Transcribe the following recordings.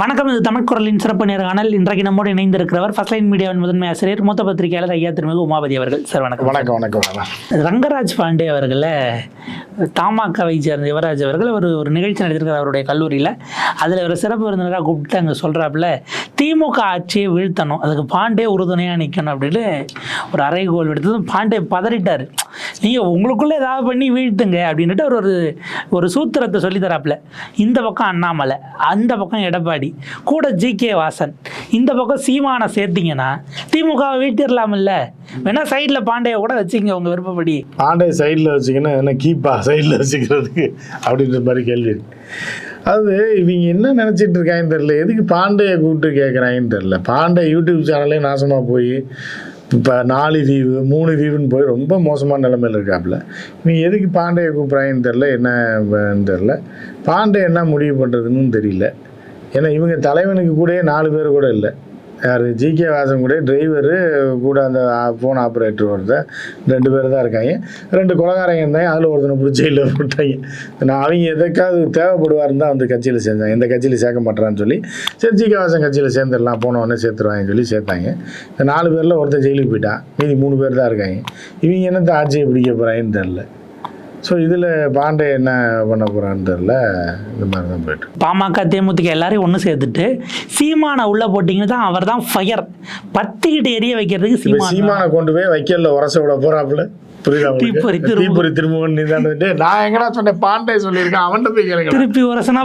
வணக்கம் இது தமிழ் குரலின் சிறப்பு நேர்காணல் இன்றைக்கு நம்மோடு இணைந்திருக்கிறவர் ஃபர்ஸ்ட் லைன் மீடியாவின் முதன்மை ஆசிரியர் மூத்த பத்திரிகையாளர் ஐயா திருமிகு உமாபதி அவர்கள். சார் வணக்கம். வணக்கம் வணக்கம் ரங்கராஜ் பாண்டே அவர்களை தமாகவை சேர்ந்த யுவராஜ் அவர்கள் ஒரு ஒரு நிகழ்ச்சி நடத்திருக்கார் அவருடைய கல்லூரியில். அதில் ஒரு சிறப்பு விருந்தினராக கூப்பிட்டு அங்கே சொல்கிறாப்புல திமுக ஆட்சியை வீழ்த்தணும் அதுக்கு பாண்டே உறுதுணையாக நிற்கணும் அப்படின்னு ஒரு அறைகோல் விடுத்ததும் பாண்டே பதறிட்டார். நீங்கள் உங்களுக்குள்ளே ஏதாவது பண்ணி வீழ்த்துங்க அப்படின்ட்டு ஒரு ஒரு சூத்திரத்தை சொல்லி தராப்புல. இந்த பக்கம் அண்ணாமலை அந்த பக்கம் எடப்பாடி கூட ஜி கே வாசன். இந்த பக்கம் சீமானை சேர்த்தீங்கன்னா திமுகவை வீழ்த்திடலாமில்ல. வேணா சைடில் பாண்டியை கூட வச்சுங்க உங்கள் விருப்பப்படி. பாண்டே சைடில் வச்சுக்கினா என்ன கீப்பா சைடில் வச்சுக்கிறதுக்கு அப்படின்ற மாதிரி கேள்வி. அது இவங்க என்ன நினச்சிட்டு இருக்காங்கன்னு தெரில எதுக்கு பாண்டையை கூப்பிட்டு கேட்குறாங்கன்னு தெரில பாண்டே யூடியூப் சேனலே நாசமாக போய் இப்போ நாலு தீவு மூணு தீவுன்னு போய் ரொம்ப மோசமான நிலைமையில் இருக்காப்புல. இவங்க எதுக்கு பாண்டையை கூப்பிட்றாங்கன்னு தெரில என்னன்னு தெரில பாண்டே என்ன முடிவு பண்ணுறதுன்னு தெரியல. ஏன்னா இவங்க தலைவனுக்கு கூடயே நாலு பேர் கூட இல்லை. யார்? ஜிகே வாசன் கூட டிரைவரு கூட அந்த ஃபோன் ஆப்ரேட்டர் ஒருத்தர் ரெண்டு பேர் தான் இருக்காங்க. ரெண்டு குலகாரங்க இருந்தாங்க. அதில் ஒருத்தனை பிடிச்சி இல்லை போட்டாங்க. நான் அவங்க எதுக்காவது தேவைப்படுவாருன்னு தான் வந்து கட்சியில் சேர்ந்தாங்க. இந்த கட்சியில் சேர்க்க மாட்டேறான்னு சொல்லி சரி ஜிகே வாசன் கட்சியில் சேர்ந்துடலாம். போன உடனே சேர்த்துருவாங்கன்னு சொல்லி சேர்த்தாங்க. இந்த நாலு பேரில் ஒருத்தன் ஜெயிலுக்கு போயிட்டான். மீதி மூணு பேர் தான் இருக்காங்க. இவங்க என்னத்தை ஆட்சியை பிடிக்க போகிறாங்கன்னு தெரில ஸோ இதில் பாண்டே என்ன பண்ண போகிறான்னு தெரில இந்த மாதிரி தான் போயிட்டு பாமக தேமுதிக எல்லாரையும் ஒன்று சேர்த்துட்டு சீமானை உள்ள போட்டிங்கன்னா தான் அவர் தான் ஃபயர் பத்திக்கிட்டு எரிய வைக்கிறதுக்கு சீமான் சீமானை கொண்டு போய் வைக்கல்ல உரச விட நீ நான் எங்கடா சொன்னேன்? பாண்டே சொல்லியிருக்கேன். அவன்கிட்ட போய் கேளுங்க திருப்பி உரசனா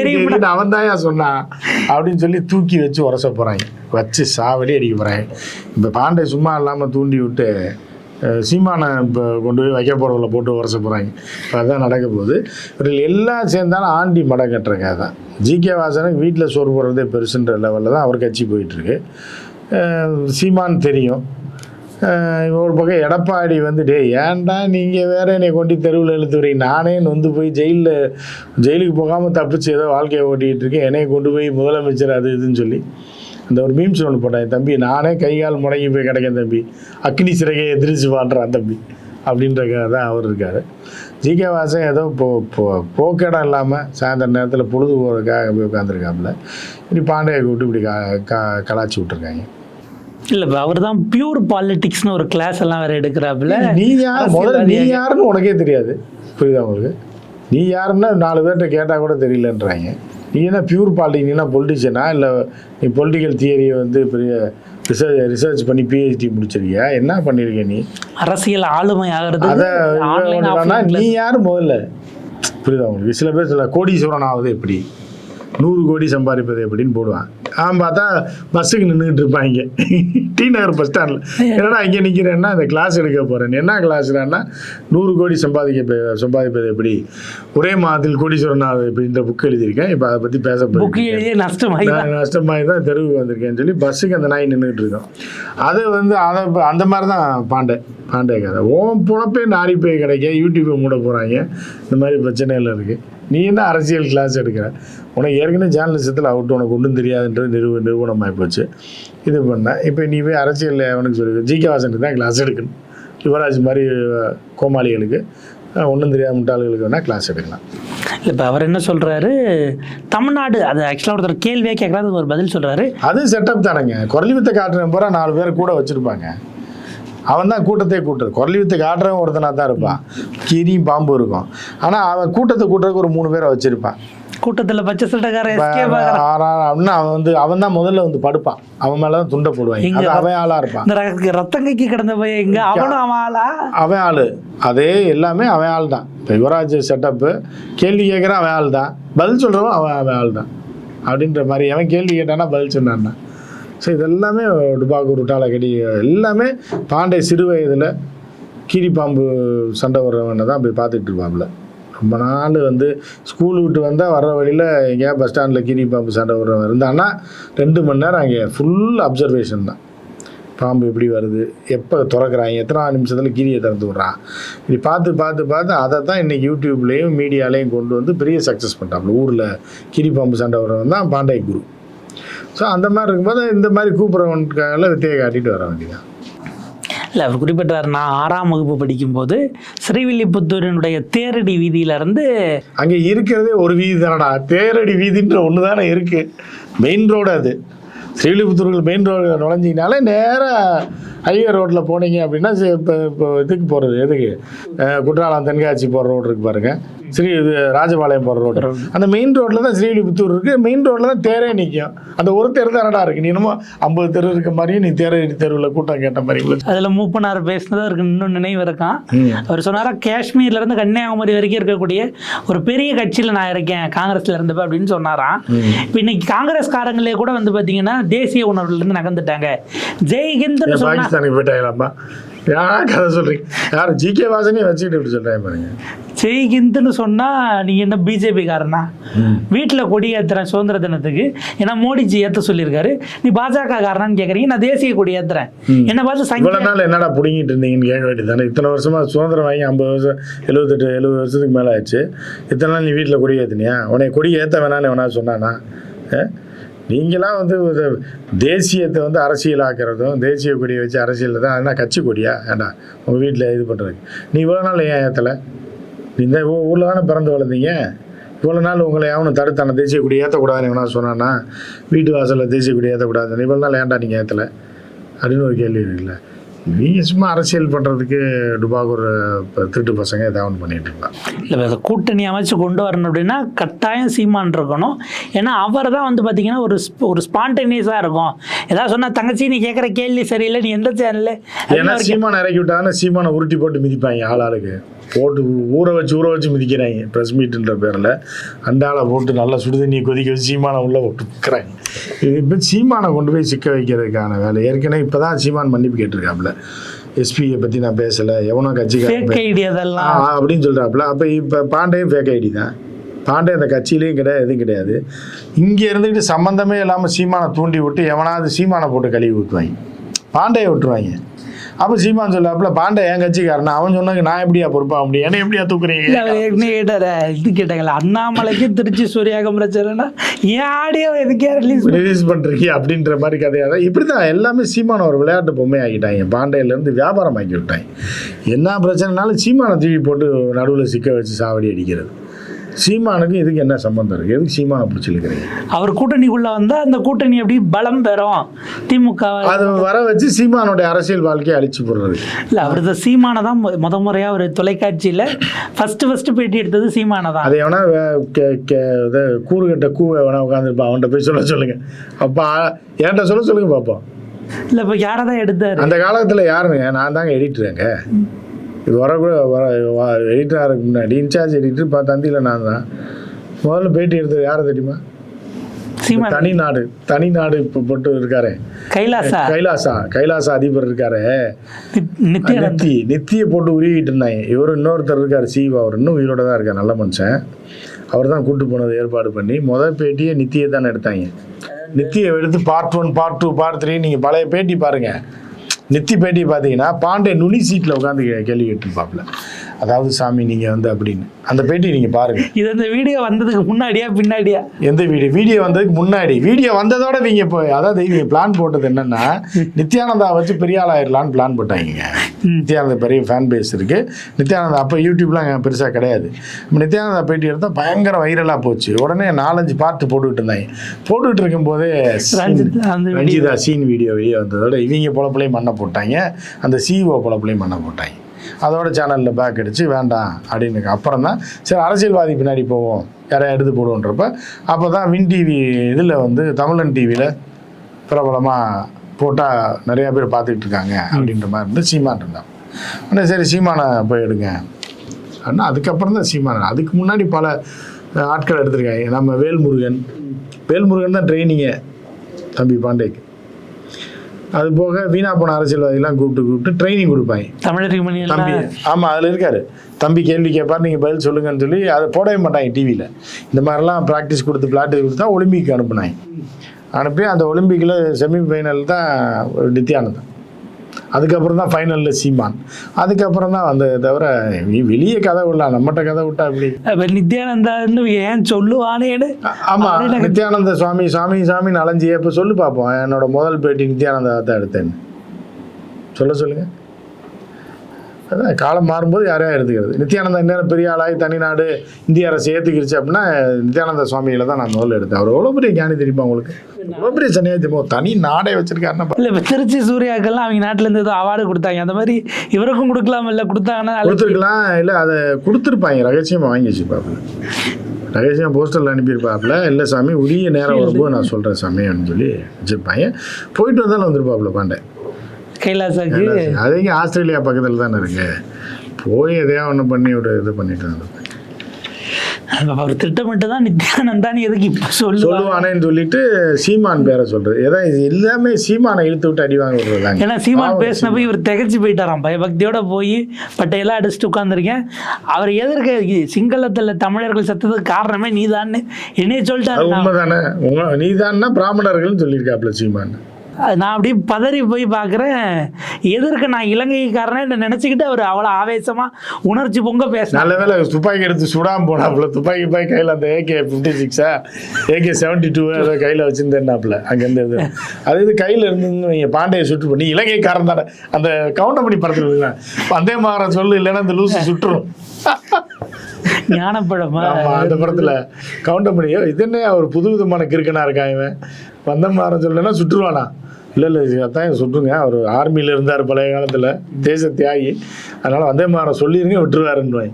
எரிய அவன் தாயா சொன்னான். அப்படின்னு சொல்லி தூக்கி வச்சு உரச போறாங்க. வச்சு சாவடி அடிக்க போறாங்க. இப்போ பாண்டே சும்மா இல்லாமல் தூண்டி விட்டு சீமானை இப்போ கொண்டு போய் வைக்க போகிறவங்கள போட்டு உரச போகிறாங்க இப்போ அதுதான் நடக்க போகுது. இவர்கள் எல்லாம் சேர்ந்தாலும் ஆண்டி மடம் கட்டுறங்க தான் ஜிகே வாசனுக்கு வீட்டில் சோறு போடுறதே பெருசுன்ற லெவலில் தான் அவர் கட்சி போயிட்டுருக்கு. சீமான் தெரியும். ஒரு பக்கம் எடப்பாடி வந்து டே ஏன்டா நீங்கள் வேற என்னை கொண்டு தெருவில் இழுத்து நானே வந்து போய் ஜெயிலில் ஜெயிலுக்கு போகாமல் தப்பிச்சு ஏதோ வாழ்க்கையை ஓட்டிகிட்டு இருக்கேன். என்னையை கொண்டு போய் முதலமைச்சர் அது இதுன்னு சொல்லி. அந்த ஒரு மீம்ஸ் ஒன்று போட்டேன் தம்பி நானே கை கால் முடங்கி போய் கிடைக்கேன் தம்பி. அக்னி சிறகை எதிர்த்து வாழ்கிறான் தம்பி. அப்படின்றக்காக தான் அவர் இருக்கார். ஜிகே வாசன் ஏதோ போ போ போக்கேடம் இல்லாமல் சாயந்தர நேரத்தில் பொழுது போகிறதுக்காக போய் உட்காந்துருக்காப்புல இப்படி பாண்டியை கூப்பிட்டு இப்படி க க கலாச்சி விட்ருக்காங்க இல்ல அவர் தான் பியூர் பாலிடிக்ஸ்னு ஒரு கிளாஸ் எல்லாம் வேற எடுக்கிறாப்புல. நீ யார்? முதல்ல நீ யாருன்னு உனக்கே தெரியாது. புரியுதா உங்களுக்கு? நீ யாருன்னா நாலு பேர்கிட்ட கேட்டால் கூட தெரியலன்றாங்க. நீ என்ன பியூர் பாலிட்டிக் நீ என்ன பொலிட்டிஷியனா இல்லை நீ பொலிட்டிக்கல் தியரியை வந்து பெரிய ரிசர்ச் ரிசர்ச் பண்ணி பிஹெச்டி முடிச்சிருக்கியா? என்ன பண்ணியிருக்க நீ? அரசியல் ஆளுமை ஆகிறது அதை நீ யார் முதல்ல? புரியுதா உங்களுக்கு? சில பேர் சில கோடீஸ்வரன் ஆகுது எப்படி? நூறு கோடி சம்பாதிப்பது எப்படின்னு போடுவான் அவன் பார்த்தா பஸ்ஸுக்கு நின்றுட்டு இருப்பாங்க டி நகர் பஸ் ஸ்டாண்டில் என்னடா இங்கே நிற்கிறேன்னா இந்த கிளாஸ் எடுக்க போகிறேன் என்ன கிளாஸ்னா நூறு கோடி சம்பாதிக்க சம்பாதிப்பது எப்படி? ஒரே மாதத்தில் கோடீஸ்வரன் ஆகுது இப்படின்ற புக் எழுதியிருக்கேன். இப்போ அதை பற்றி பேச புக் போகிறேன் நஷ்டமாகி நஷ்டமாகி தான் தெருவுக்கு வந்திருக்கேன்னு சொல்லி பஸ்ஸுக்கு அந்த நாய் நின்றுட்டு இருக்கோம். அது வந்து அதை அந்த மாதிரி தான் பாண்டே. பாண்டே கதை. ஓன் பொழப்பே நாரி போய் கிடைக்க யூடியூப்பை மூட போகிறாங்க இந்த மாதிரி பிரச்சனைகள் இருக்குது நீ என்ன அரசியல் கிளாஸ் எடுக்கிற. உனக்கு ஏற்கனவே ஜேர்னலிசத்தில் அவுட் உனக்கு ஒன்றும் தெரியாதுன்றது நிறுவ நிறுவனமாகி போச்சு இது பண்ண. இப்போ நீ போய் அரசியல் அவனுக்கு சொல்லி ஜிகே வாசனுக்கு தான் கிளாஸ் எடுக்கணும். யுவராஜ் மாதிரி கோமாளிகளுக்கு. ஒன்றும் தெரியாத முட்டாள்களுக்கு வேணால் கிளாஸ் எடுக்கலாம். இல்ல இப்ப அவர் என்ன சொல்றாரு? தமிழ்நாடு அது ஆக்சுவலா ஒருத்தர் கேள்வியே கேட்கறாரு ஒரு பதில் சொல்றாரு. அது செட்டப் தானேங்க. குரலி வித்தை காட்டுறவன் பூரா நாலு பேர் கூட வச்சுருப்பாங்க. அவன் தான் கூட்டத்தை கூட்டுறது. குரலி வித்தை காட்டுறவன் ஒருத்தனாக தான் இருப்பான். கீரியும் பாம்பு இருக்கும். ஆனால் அவன் கூட்டத்தை கூட்டுறதுக்கு ஒரு மூணு பேரை வச்சுருப்பான். கூட்டத்துல பச்சை சட்டக்கார எஸ்கே அப்படின்னா அவன் வந்து அவன் தான் முதல்ல வந்து படுப்பான். அவன் மேலே தான் துண்டை போடுவாங்க. எங்க அது அவன் ஆளாக இருப்பான். இந்த ரத்தங்கைக்கு கிடந்த பையன் எங்க அவனும் அவன் ஆளா? அவன் ஆள். அதே எல்லாமே அவன் ஆள் தான் இப்போ யுவராஜ் செட்டப்பு கேள்வி கேட்குறான் அவன் ஆள் தான் பதில் சொல்கிறவன் அவன் அவன் ஆள் தான் அப்படின்ற மாதிரி அவன் கேள்வி கேட்டானா பதில் சொன்னான்னா. ஸோ இதெல்லாமே டுபாக்கு உருட்டால கடி எல்லாமே பாண்டே சிறு வயதில் கீரிப்பாம்பு சண்டை வர்றவனை தான் போய் பார்த்துட்டு இருப்பாப்புல ரொம்ப நாள் வந்து ஸ்கூல் விட்டு வந்தால் வர்ற வழியில் எங்கேயா பஸ் ஸ்டாண்டில் கீரி பாம்பு சண்டை வர்றவன் இருந்தான்னா ரெண்டு மணி நேரம் அங்கே ஃபுல் அப்சர்வேஷன் தான். பாம்பு எப்படி வருது எப்போ திறக்கிறாங்க எத்தனை நிமிஷத்தில் கீரியை திறந்து விட்றான்? இப்படி பார்த்து பார்த்து பார்த்து அதை தான் இன்றைக்கி யூடியூப்லேயும் மீடியாலேயும் கொண்டு வந்து பெரிய சக்ஸஸ் பண்ணிட்டாப்புல ஊரில் கிரி பாம்பு சண்டை வர்றவன் தான் பாண்டே குரு. ஸோ அந்த மாதிரி இருக்கும்போது இந்த மாதிரி கூப்பிட்றவனுக்காக வித்தையை காட்டிட்டு வர வேண்டியதான் இல்லை அவர் குறிப்பிட்டார் நான் ஆறாம் வகுப்பு படிக்கும்போது ஸ்ரீவில்லிபுத்தூரினுடைய தேரடி வீதியிலேருந்து அங்கே இருக்கிறதே ஒரு வீதி தானடா. தேரடி வீதின்ற ஒன்று தானே இருக்கு. மெயின் ரோடு அது. ஸ்ரீவில்லிபுத்தூர்கள் மெயின் ரோடு நுழைஞ்சிங்கனாலே நேராக ஹைவே ரோட்டில் போனீங்க அப்படின்னா இப்போ இப்போ இதுக்கு போகிறது எதுக்கு? குற்றாலம் தென்காசி போகிற ரோடு இருக்கு பாருங்க. ஸ்ரீ இது ராஜபாளையம் போகிற ரோடு. அந்த மெயின் ரோட்டில் தான் ஸ்ரீவில்லிபுத்தூர் இருக்குது மெயின் ரோட்டில் தான் தேரே நிற்கும் அந்த ஒரு தெரு தானடா இருக்கு? நீ என்னமோ ஐம்பது தெரு இருக்க மாதிரியும் நீ தேரடி தெருவில் கூட்டம் கேட்ட மாதிரி அதில் மூப்பனார் பேசினது அவருக்கு இன்னும் நினைவு இருக்கான். அவர் சொன்னாரா காஷ்மீர்ல இருந்து கன்னியாகுமரி வரைக்கும் இருக்கக்கூடிய ஒரு பெரிய கட்சியில் நான் இருக்கேன். காங்கிரஸ்ல இருந்தப்ப அப்படின்னு சொன்னாராம் இப்போ இன்னைக்கு காங்கிரஸ்காரங்களே கூட வந்து பார்த்தீங்கன்னா தேசிய உணர்வுல இருந்து நகர்ந்துட்டாங்க. ஏன் சொன்னா பாகிஸ்தானுக்கு போயிட்டாங்களாம்மா? யாரா கதை சொல்றீங்க? யார் ஜிகே வாசனே வச்சுக்கிட்டு இப்படி சொல்றாங்க பாருங்க. ஜெய்ஹிந்த்னு சொன்னா நீங்க என்ன பிஜேபி காரனா வீட்டுல கொடி ஏத்துறேன் சுதந்திர தினத்துக்கு. ஏன்னா மோடிஜி ஏத்த சொல்லியிருக்காரு. நீ பாஜக காரனான்னு கேக்குறீங்க நான் தேசிய கொடி ஏத்துறேன். என்ன பார்த்து சங்கி நாள் என்னடா புடுங்கிட்டு இருந்தீங்கன்னு கேட்க வேண்டியதானே இத்தனை வருஷமா சுதந்திரம் வாங்கி ஐம்பது வருஷம் எழுபத்தெட்டு எழுபது வருஷத்துக்கு மேலே ஆச்சு. இத்தனை நாள் நீ வீட்டில் கொடி ஏற்றுனியா உன்னை கொடி ஏற்ற வேணான்னு வேணா சொன்னானா? நீங்களாம் வந்து ஒரு தேசியத்தை வந்து அரசியலாக்குறதும் தேசிய கொடியை வச்சு அரசியல் தான் அதெல்லாம் கட்சி கொடியா? ஏண்டா உங்கள் வீட்டில் இது பண்ணுறதுக்கு நீ இவ்வளோ நாள் ஏன் ஏற்றலை இந்த ஊரில் தானே பிறந்து வளர்ந்தீங்க? இவ்வளோ நாள் உங்களை எவனும் தடுத்தான தேசிய கொடி ஏற்றக்கூடாதுன்னு எவனா சொன்னானா? வீட்டு வாசலில் தேசிய கொடி ஏற்றக்கூடாது இவ்வளோ நாள் ஏன்டா நீங்கள் ஏற்றலை அப்படின்னு ஒரு கேள்வி இருக்குல்ல. நீங்கள் சும்மா அரசியல் பண்ணுறதுக்கு டுபாகூர் திருட்டு பசங்க ஏதாவது ஒன்று பண்ணிட்டு இருக்கலாம். இல்லை அதை கூட்டணி அமைச்சு கொண்டு வரணும் அப்படின்னா கட்டாயம் சீமான் இருக்கணும். ஏன்னா அவர் தான் வந்து பார்த்தீங்கன்னா ஒரு ஒரு ஸ்பான்டேனியஸாக இருக்கும். ஏதாவது சொன்னா தங்கச்சி நீ கேட்குற கேள்வி சரியில்லை நீ எந்த சேனல்ல ஏன்னா சீமானை இறக்கி விட்டாங்கன்னா சீமானை உருட்டி போட்டு மிதிப்பாங்க ஆள் ஆளுக்கு. போட்டு ஊற வச்சு ஊற வச்சு மிதிக்கிறாங்க. ப்ரெஸ் மீட்டுன்ற பேரில். அண்டால போட்டு நல்லா சுடுதண்ணியை கொதிக்க வச்சு சீமானை உள்ளே போட்டு விற்கிறாங்க இப்போ சீமானை கொண்டு போய் சிக்க வைக்கிறதுக்கான வேலை. ஏற்கனவே இப்போ தான் சீமான் மன்னிப்பு கேட்டிருக்காப்புல. எஸ்பியை பற்றி நான் பேசலை. எவனோ கட்சிக்காரன் அப்படின்னு சொல்கிறாப்புல அப்போ இப்போ பாண்டேயும் ஃபேக் ஐடி தான். பாண்டே அந்த கட்சியிலையும் கிடையாது எதுவும் கிடையாது. இங்கே இருந்துக்கிட்டு சம்மந்தமே இல்லாமல் சீமானை தூண்டி விட்டு எவனாவது சீமானை போட்டு கழுவி ஊற்றுவாங்க பாண்டையை விட்டுருவாங்க. அப்போ சீமான் சொல்லாப்புல பாண்டே என் கட்சிக்காரன்? அவன் சொன்னாங்க நான் எப்படியா பொறுப்பாக முடியும்? என்ன எப்படியா தூக்குறீங்க? ஏற்கனவே கேட்டாரு. இது கேட்டாங்களா அண்ணாமலைக்கு திருச்சி சூர்யாகம் பிரச்சனைனா ஏன் ஆடியோ எதுக்கே ரிலீஸ் ரிலீஸ் பண்ணுறீங்க அப்படின்ற மாதிரி கதையாக தான். இப்படி தான் எல்லாமே சீமான ஒரு விளையாட்டு பொம்மை ஆக்கிட்டாங்க பாண்டையிலேருந்து வியாபாரம் ஆக்கி விட்டாங்க. என்ன பிரச்சனைனாலும் சீமானை தூக்கி போட்டு நடுவில் சிக்க வச்சு சாவடி அடிக்கிறது. சீமானுக்கு இதுக்கு என்ன சம்மந்தம் இருக்குது எதுக்கு சீமானை பிடிச்சிருக்கிறீங்க அவர் கூட்டணிக்குள்ள வந்தா அந்த கூட்டணி எப்படி பலம் பெறும்? திமுக அது வர வச்சு சீமானுடைய அரசியல் வாழ்க்கையை அழிச்சு போடுறது. இல்ல அவர் இந்த சீமானை தான் முத முறையா ஒரு தொலைக்காட்சியில ஃபர்ஸ்ட் ஃபர்ஸ்ட் பேட்டி எடுத்தது சீமானை தான். அதை எவனா வே- கே- கே- இது கூறுகட்ட கூவை வேணா உட்காந்துருப்பான் அவன்கிட்ட போய் சொல்ல சொல்லுங்க. அப்பா என்கிட்ட சொல்ல சொல்லுங்க பார்ப்போம் இல்ல இப்ப யாரை தான் எடுத்தாரு? அந்த காலத்தில் யாருங்க? நான் தாங்க எடிட்டருங்க இது வரக்கூட வர எடிட்டராக இருக்கு முன்னாடி? இன்சார்ஜ் எடிட்டர் இப்போ தந்தியில் நான் தான். முதல்ல பேட்டி எடுத்தது யாரை தெரியுமா? தனி நாடு தனி நாடு இப்போ போட்டு இருக்காரு. கைலாசா? கைலாசா கைலாசா அதிபர் இருக்காரு. நித்தி நித்தியை போட்டு உருவிட்டு இருந்தாங்க. இவர் இன்னொருத்தர் இருக்கார் சீவா. அவர் இன்னும் உயிரோட தான் இருக்கார் நல்ல மனுஷன். அவர் தான் கூட்டு போனது ஏற்பாடு பண்ணி. முதல் பேட்டியை நித்தியை தானே எடுத்தாங்க. நித்தியை எடுத்து part one part two part three நீங்கள் பழைய பேட்டி பாருங்க. நித்தி பேட்டி பார்த்தீங்கன்னா பாண்டே நுனி சீட்டில் உட்காந்து கேள்வி கேட்டுருப்பாப்புல. அதாவது சாமி நீங்கள் வந்து அப்படின்னு. அந்த பேட்டி நீங்கள் பாருங்க. இது அந்த வீடியோ வந்ததுக்கு முன்னாடியா பின்னாடியா? எந்த வீடியோ? வீடியோ வந்ததுக்கு முன்னாடி. வீடியோ வந்ததோட இவங்க இப்போ அதாவது இவங்க பிளான் போட்டது என்னன்னா நித்யானந்தா வச்சு பெரிய ஆளாயிரலான்னு பிளான் போட்டாங்க. நித்யானந்தா பெரிய ஃபேன் பேஸ் இருக்கு. நித்யானந்தா அப்போ யூடியூப்லாம் பெருசாக கிடையாது. நித்யானந்தா பேட்டி எடுத்தால் பயங்கர வைரலாக போச்சு. உடனே நாலஞ்சு பார்த்து போட்டுக்கிட்டு இருந்தாங்க. போட்டுக்கிட்டு இருக்கும்போதே ரஞ்சித் சீன் வீடியோ வெளியே வந்ததோட இவங்க பொழப்புலையும் மண்ணை போட்டாங்க. அந்த சிஓ பொழப்புலையும் மண்ணை போட்டாங்க. அதோட சேனலில் பேக் அடிச்சு வேண்டாம் அப்படின்னு அப்புறம் தான் சரி அரசியல்வாதி பின்னாடி போவோம். யாரையா எடுத்து போடுவோன்றப்ப அப்போ தான் வின் டிவி இதில் வந்து தமிழன் டிவியில் பிரபலமாக போட்டால் நிறையா பேர் பார்த்துக்கிட்டு இருக்காங்க அப்படின்ற மாதிரி இருந்து சீமான் இருந்தான். உடனே சரி சீமானை போய் எடுங்க. அப்படின்னா அதுக்கப்புறம் தான் சீமான் அதுக்கு முன்னாடி பல ஆட்கள் எடுத்திருக்காங்க. நம்ம வேல்முருகன். வேல்முருகன் தான் ட்ரைனிங்கே தம்பி பாண்டேக்கு. அது போக வீணா போன அரசியல்வாதிகளாம் கூப்பிட்டு கூப்பிட்டு ட்ரைனிங் கொடுப்பாங்க. தமிழருக்கு தம்பி ஆமாம் அதில் இருக்காரு. தம்பி கேள்வி கேட்பார் நீங்கள் பதில் சொல்லுங்கன்னு சொல்லி அதை போடவே மாட்டாங்க டிவியில் இந்த மாதிரிலாம் ப்ராக்டிஸ் கொடுத்து ப்ராக்டிஸ் கொடுத்து ஒலிம்பிக் அனுப்புனாங்க. அனுப்பி அந்த ஒலிம்பிக்கில் செமி ஃபைனல் தான் நித்யானந்தன் அதுக்கப்புறம் தான் ஃபைனலில் சீமான். அதுக்கப்புறம் தான் வந்ததே தவிர நீ வெளியே கதை விடலாம் நம்மகிட்ட கதை விட்டா அப்படி அப்ப நித்யானந்தான்னு ஏன் சொல்லுவானேன்னு ஆமா நித்யானந்த சுவாமி சுவாமி சாமின்னு அலைஞ்சி இப்போ சொல்லு பார்ப்போம் என்னோட முதல் பேட்டி நித்யானந்தா தான் எடுத்தேன்னு. சொல்ல சொல்லுங்க. அதான் காலம் மாறும்போது யாரையா எடுத்துக்கிறது? நித்யானந்தா நேரம் பெரிய ஆளாகி தனிநாடு இந்திய அரசு ஏற்றுக்கிருச்சு அப்படின்னா நித்யானந்த சுவாமிகளை தான் நான் முதல்ல எடுத்தேன். அவர் எவ்வளோ பெரிய ஞானி தெரியுமா உங்களுக்கு? எவ்வளோ பெரிய சன்னியாசி தெரியுமா? தனி நாடே வச்சிருக்காருன்னா இல்லை இப்போ திருச்சி சூர்யாக்கெல்லாம் அவங்க நாட்டுல இருந்து ஏதோ அவார்டு கொடுத்தாங்க. அந்த மாதிரி இவருக்கும் கொடுக்கலாம் இல்லை கொடுத்தாங்கன்னா கொடுத்துருக்கலாம் இல்லை அதை கொடுத்துருப்பாங்க. ரகசியமாக வாங்கி வச்சுருப்பாப்புல ரகசியம் போஸ்டரில் அனுப்பியிருப்பாப்புல. இல்லை சாமி உரிய நேரம் வரும்போது நான் சொல்கிறேன் சாமி அப்படின்னு சொல்லி. வச்சுருப்பாங்க போயிட்டு வந்தாலும் வந்துருப்பாப்புல பாண்டே. கைலாசாக்கு அது இங்கே ஆஸ்திரேலியா பக்கத்தில் தானே இருக்கு. போய் எதையா ஒன்று பண்ணி ஒரு இது பண்ணிட்டு வந்தோம் அவர் திட்டமிட்டு தான் நித்யானந்தான்னு எதுக்கு இப்போ சொல்லுவாங்க சொல்லுவானேன்னு சொல்லிட்டு சீமான் பேரை சொல்றது. ஏதா இது எல்லாமே சீமானை இழுத்து விட்டு அடி வாங்க விடுறதாங்க ஏன்னா சீமான் பாவம் பேசினப்ப இவர் திகைச்சு போயிட்டாராம். பயபக்தியோட போய் பட்டையெல்லாம் அடிச்சுட்டு உட்காந்துருக்கேன் அவர் எதிர்க்க இ- சிங்களத்துல தமிழர்கள் செத்ததுக்கு காரணமே நீதான்னு என்னைய சொல்லிட்டாரு. உண்மைதானே? நீதான்னா பிராமணர்கள்னு சொல்லியிருக்காப்புல சீமான். நான் அப்படியே பதறி போய் பார்க்குறேன். எதற்கு நான் இலங்கைக்காரனே நினச்சிக்கிட்டு அவர் அவ்வளோ ஆவேசமாக உணர்ச்சி பொங்க பேச நல்ல வேலை துப்பாக்கி எடுத்து சுடாம போனாப்புல. துப்பாக்கி போய் கையில் அந்த ஏகே ஃபிஃப்டி சிக்ஸா ஏகே செவன்டி டூ ஏதோ கையில் வச்சுருந்தேன்னாப்புல அங்கேருந்து இது. அது இது கையில் இருந்து நீங்கள் பாண்டியை சுட்டு பண்ணி இலங்கைக்காரன் தானே. அந்த கவுண்டமணி படத்தில் இருக்குல்ல, வந்தே மாற சொல்லு இல்லைன்னா அந்த லூசு சுட்டுரும். ஞானப்பழமா? அந்த படத்துல கவுண்டமணியோ இது என்ன அவர் புது விதமான கிறுக்கனா இருக்கான் இவன்? வந்த மாறம் சொல்லலைன்னா சுட்டுருவானா இல்லை இல்லை அதான் சுட்டுருங்க. அவர் ஆர்மியில் இருந்தார் பழைய காலத்தில் தேச தியாகி அதனால் வந்தே மாற சொல்லிருங்க விட்டுருவாருன்னு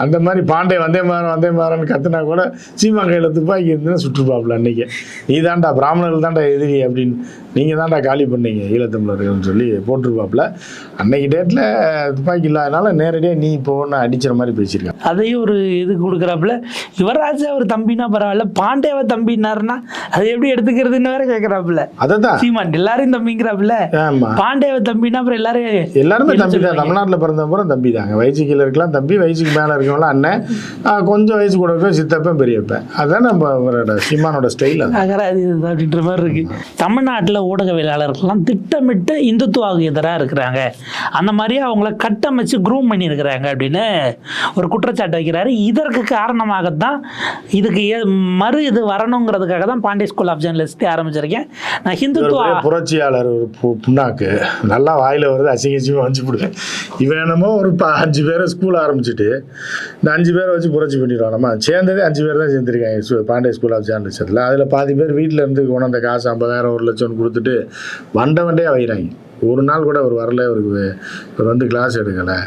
அந்த மாதிரி பாண்டே வந்தே மாறம் வந்தே மாறன்னு கத்துனா கூட சீமா கையில் துப்பாக்கி இருந்துன்னு சுட்டுருப்பாப்புல அன்னைக்கு. நீ தான்டா பிராமணர்கள் தான்டா எதிரி அப்படின்னு நீங்கள் தான்டா காலி பண்ணீங்க ஈழத்தமிழர்கள்னு சொல்லி போட்டிருப்பாப்புல அன்னைக்கு டேட்டில் துப்பாக்கி இல்லாதனால நேரடியாக நீ இப்போ ஒன்று அடிச்சிற மாதிரி பேசியிருக்கான் அதையும் ஒரு இது கொடுக்குறாப்புல யுவராஜ் அவர் தம்பினா பரவாயில்ல பாண்டேவ தம்பினாருன்னா அதை எப்படி எடுத்துக்கிறதுன்னு வேற கேட்குறாப்புல அதை தான் சீமான் எல்லாரையும் தம்பிங்கிறாப்புல ஆமாம் பாண்டேவ தம்பினா அப்புறம் எல்லாரும் எல்லாருமே தம்பி தான்? தமிழ்நாட்டில் பிறந்த பூரா தம்பி தாங்க வயசு கீழே இருக்கலாம் தம்பி வயசுக்கு மேலே இருக்கவங்களாம் அண்ணன் கொஞ்சம் வயசு கூட இருக்க சித்தப்பன் பெரியப்பன். அதுதான் நம்ம அவரோட சீமானோட ஸ்டைல் அகராதி அப்படின்ற மாதிரி இருக்கு. தமிழ்நாட்டில் ஊடகவியலாளர்கள்லாம் திட்டமிட்டு இந்துத்துவாவுக்கு எதிராக இருக்கிறாங்க. அந்த மாதிரி அவங்கள கட்டமைச்சு குரூம் பண்ணியிருக்கிறாங்க அப்படின்னு ஒரு குற்றச்சாட்டு வைக்கிறாரு. இதற்கு காரணமாகத்தான் இதுக்கு ஏ- மறு இது வரணுங்கிறதுக்காக தான் பாண்டே ஸ்கூல் ஆஃப் ஜேர்னலிஸ்ட் ஆரம்பிச்சிருக்கேன். நான் ஹிந்துத்துவா புரட்சியாளர் ஒரு புண்ணாக்கு. நல்லா வாயில வருது அசிங்க அசிங்கமாக வச்சு விடுவேன் இவன் என்னமோ ஒரு அஞ்சு பேரை ஸ்கூல் ஆரம்பிச்சுட்டு இந்த அஞ்சு பேரை வச்சு புரட்சி பண்ணிடுவோம் நம்ம சேர்ந்ததே அஞ்சு பேர் தான் சேர்ந்துருக்காங்க. பாண்டே ஸ்கூல் ஆஃப் ஜேர்னலிசத்தில் அதில் பாதி பேர் வீட்டில் இருந்து கொண்டாந்த காசு ஐம்பதாயிரம் ஒரு லட்சம் கொடுத்துட்டு வண்டை வண்டையாக வைகிறாங்க ஒரு நாள் கூட அவர் வரல அவருக்கு இவர் வந்து கிளாஸ் எடுக்கலை.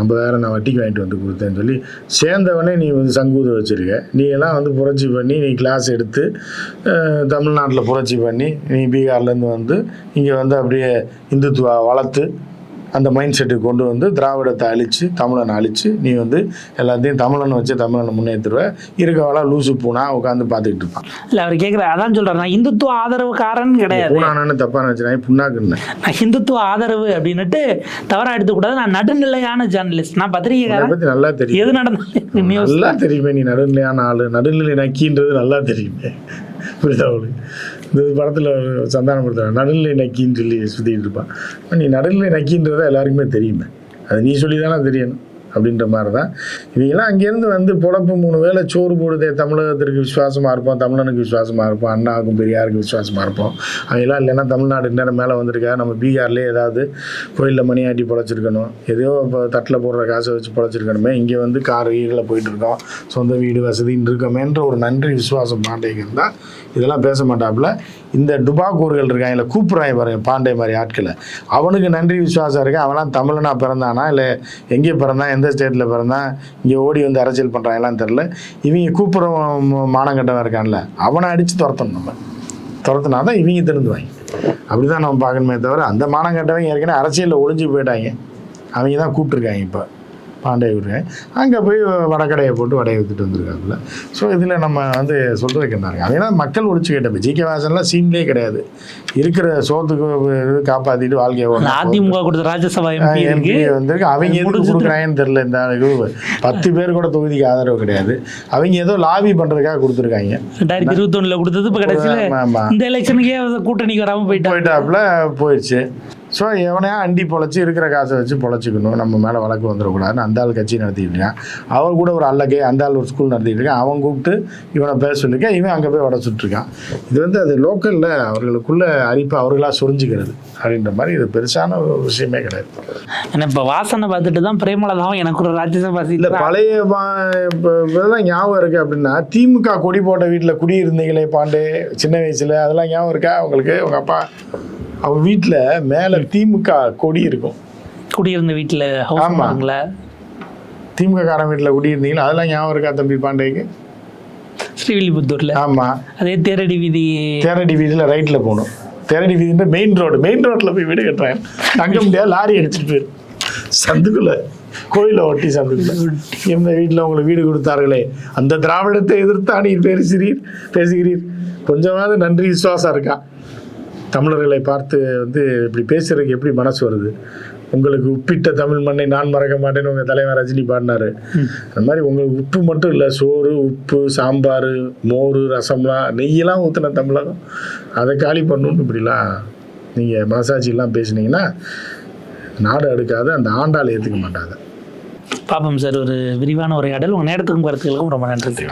ஐம்பதாயிரம் நான் வட்டிக்கு வாங்கிட்டு வந்து கொடுத்தேன்னு சொல்லி சேர்ந்தவனே நீ வந்து சங்கூத வச்சுருக்க. நீ எல்லாம் வந்து புரட்சி பண்ணி நீ கிளாஸ் எடுத்து தமிழ்நாட்டில் புரட்சி பண்ணி நீ பீகார்லேருந்து வந்து இங்கே வந்து அப்படியே இந்துத்துவா வளர்த்து அந்த மைண்ட் செட்டுக்கு கொண்டு வந்து திராவிடத்தை அழித்து தமிழனை அழித்து நீ வந்து எல்லாத்தையும் தமிழனை வச்சு தமிழனை முன்னேற்றுருவ இருக்கவளா லூசு பூனா உட்காந்து பார்த்துக்கிட்டு இருப்பான். இல்லை அவர் கேட்குற அதான் சொல்கிறேன் நான் இந்துத்துவ ஆதரவுக்காரன் கிடையாது. பூனானு தப்பாக நினச்சினா புண்ணாக்குன்னு நான் ஹிந்துத்துவ ஆதரவு அப்படின்னுட்டு தவறாக எடுத்துக்கூடாது. நான் நடுநிலையான ஜேர்னலிஸ்ட் நான் பத்திரிகைக்காரன். பற்றி நல்லா தெரியும். எது நடந்தாலும் நல்லா தெரியுமே நீ நடுநிலையான ஆளு. நடுநிலை நக்கின்றது நல்லா தெரியுமே. புரியுதா அவளுக்கு இந்த படத்தில் சந்தானப்படுத்துறாங்க நடுநிலை நக்கின்னு சொல்லி சுற்றிட்டு இருப்பான். நீ நடுநிலை நக்கின்றதை எல்லாருக்குமே தெரியுமே. அது நீ சொல்லி தானே தெரியணும் அப்படின்ற மாதிரி தான் இவங்கெல்லாம் அங்கேருந்து வந்து பொழப்பு மூணு வேளை சோறு போடுதே. தமிழகத்திற்கு விசுவாசமாக இருப்போம் தமிழனுக்கு விசுவாசமாக இருப்போம் அண்ணாவுக்கும் பெரியாருக்கும் விசுவாசமாக இருப்போம். அவங்கெல்லாம் இல்லைன்னா தமிழ்நாடு நேரம் மேலே வந்திருக்கா நம்ம பீகார்லேயே ஏதாவது கோயிலில் மணியாட்டி பொழைச்சிருக்கணும். எதையோ இப்போ தட்டில் போடுற காசை வச்சு பொழைச்சிருக்கணுமே. இங்கே வந்து கார் ஈரில் போயிட்டுருக்கோம் சொந்த வீடு வசதின்னு இருக்கோமேன்ற ஒரு நன்றி விசுவாசம் பாண்டேக்கு இதெல்லாம் பேச மாட்டாப்புல. இந்த டுபாக்கூர்கள் இருக்கான் இல்லை கூப்பிட்றாங்க பாருங்க பாண்டே மாதிரி ஆட்களை. அவனுக்கு நன்றி விசுவாசம் இருக்கு. அவன்லாம் தமிழனா பிறந்தானா இல்லை எங்கே பிறந்தான் எந்த ஸ்டேட்டில் பிறந்தான் இங்கே ஓடி வந்து அரசியல் பண்ணுறாங்களான்னு தெரில இவங்க கூப்பிட்ற மானங்கட்டவன் இருக்கான்ல அவனை அடித்து துரத்தணும் நம்ம. துரத்துனா தான் இவங்க திருந்துவாங்க அப்படி தான் நம்ம பார்க்கணுமே தவிர அந்த மானங்கட்டவங்க ஏற்கனவே அரசியலில் ஒளிஞ்சு போயிட்டாங்க. அவங்க தான் கூப்பிட்ருக்காங்க இப்போ. பாண்டே விடுறேன் அங்கே போய் வடக்கடையை போட்டு வடையை வித்துட்டு வந்திருக்காப்புல. ஸோ இதில் நம்ம வந்து சொல்கிறதுக்கு என்ன இருக்கு? அவங்களாம் மக்கள் ஒழிச்சு கேட்டப்ப ஜி கே வாசன்லாம் சீன்லேயே கிடையாது. இருக்கிற சோத்துக்கு இது காப்பாற்றிட்டு வாழ்க்கையை. அதிமுக கொடுத்த ராஜ்யசபா எம்பி வந்திருக்கு. அவங்க முடிஞ்சது. கொடுக்குறாங்கன்னு தெரியல இந்த பத்து பேர் கூட தொகுதிக்கு ஆதரவு கிடையாது. அவங்க ஏதோ லாபி பண்ணுறதுக்காக கொடுத்துருக்காங்க. ரெண்டாயிரத்தி இருபத்தொன்னுல கொடுத்தது இப்போ கடைசியில். இந்த எலெக்ஷனுக்கே கூட்டணிக்கு வராமல் போயிட்டாங்க போயிட்டாப்புல போயிடுச்சு. ஸோ எவனையா அண்டி பொழைச்சி இருக்கிற காசை வச்சு பொழைச்சிக்கணும். நம்ம மேலே வழக்கு வந்துடக்கூடாதுன்னு அந்த ஆள் கட்சி நடத்திட்டு இருக்கான். அவர் கூட ஒரு அல்லகே அந்த ஆள் ஒரு ஸ்கூல் நடத்திட்டு இருக்கான். அவன் கூப்பிட்டு இவனை பேச சொல்லியிருக்கான் இவன் அங்கே போய் வட சுட்டுருக்கான் இது வந்து அது லோக்கலில் அவர்களுக்குள்ள அரிப்பு அவர்களாக சொரிஞ்சுக்கிறது. அப்படின்ற மாதிரி இது பெருசான ஒரு விஷயமே கிடையாது. ஏன்னா இப்போ வாசனை பார்த்துட்டு தான் பிரேமலதாவும் எனக்கு ஒரு ராஜ்யசபா இல்லை பழைய இதெல்லாம் ஞாபகம் இருக்கு அப்படின்னா திமுக கொடி போட்ட வீட்டில் குடியிருந்தீங்களே பாண்டே சின்ன வயசில். அதெல்லாம் ஞாபகம் இருக்கா உங்களுக்கு? உங்கள் அப்பா? அவங்க வீட்டில் மேலே திமுக கொடி இருக்கும். குடியிருந்த வீட்டில் ஹவுஸ் ஆமா. பாருங்களா திமுக காரன் வீட்டில் குடியிருந்தீங்களா? அதெல்லாம் ஞாபகம் இருக்கா தம்பி பாண்டேக்கு? ஸ்ரீவில்லிபுத்தூர்ல. ஆமாம் அதே தேரடி வீதி. தேரடி வீதியில் ரைட்டில் போகணும். தேரடி வீதின்ற மெயின் ரோடு மெயின் ரோட்டில் போய் வீடு கட்டுறேன் தங்க முடியாது லாரி அடிச்சிட்டு போயிரு. சந்துக்குள்ள கோயிலை ஒட்டி சந்துக்குள்ள. எந்த வீட்டில் உங்களுக்கு வீடு கொடுத்தார்களே? அந்த திராவிடத்தை எதிர்த்தா நீர் பேசுகிறீர் பேசுகிறீர். கொஞ்சமாவது நன்றி விசுவாசம் இருக்கா? தமிழர்களை பார்த்து வந்து இப்படி பேசுறதுக்கு எப்படி மனசு வருது? உங்களுக்கு உப்பிட்ட தமிழ் மண்ணை நான் மறக்க மாட்டேன்னு உங்கள் தலைவர் ரஜினி பாடினாரு. அந்த மாதிரி உங்களுக்கு உப்பு மட்டும் இல்லை சோறு உப்பு சாம்பார் மோர் ரசம்லாம் நெய்யெல்லாம் ஊற்றின தமிழகம் அதை காலி பண்ணணும்னு இப்படிலாம் நீங்கள் மனசாட்சியெல்லாம் பேசுனீங்கன்னா நாடு அடுக்காது அந்த ஆண்டாள் ஏற்றுக்க மாட்டாங்க. பாப்போம் சார் ஒரு விரிவான உரையாடல். உங்கள் நேரத்துக்கும் கருத்துக்களுக்கும் ரொம்ப நன்றி.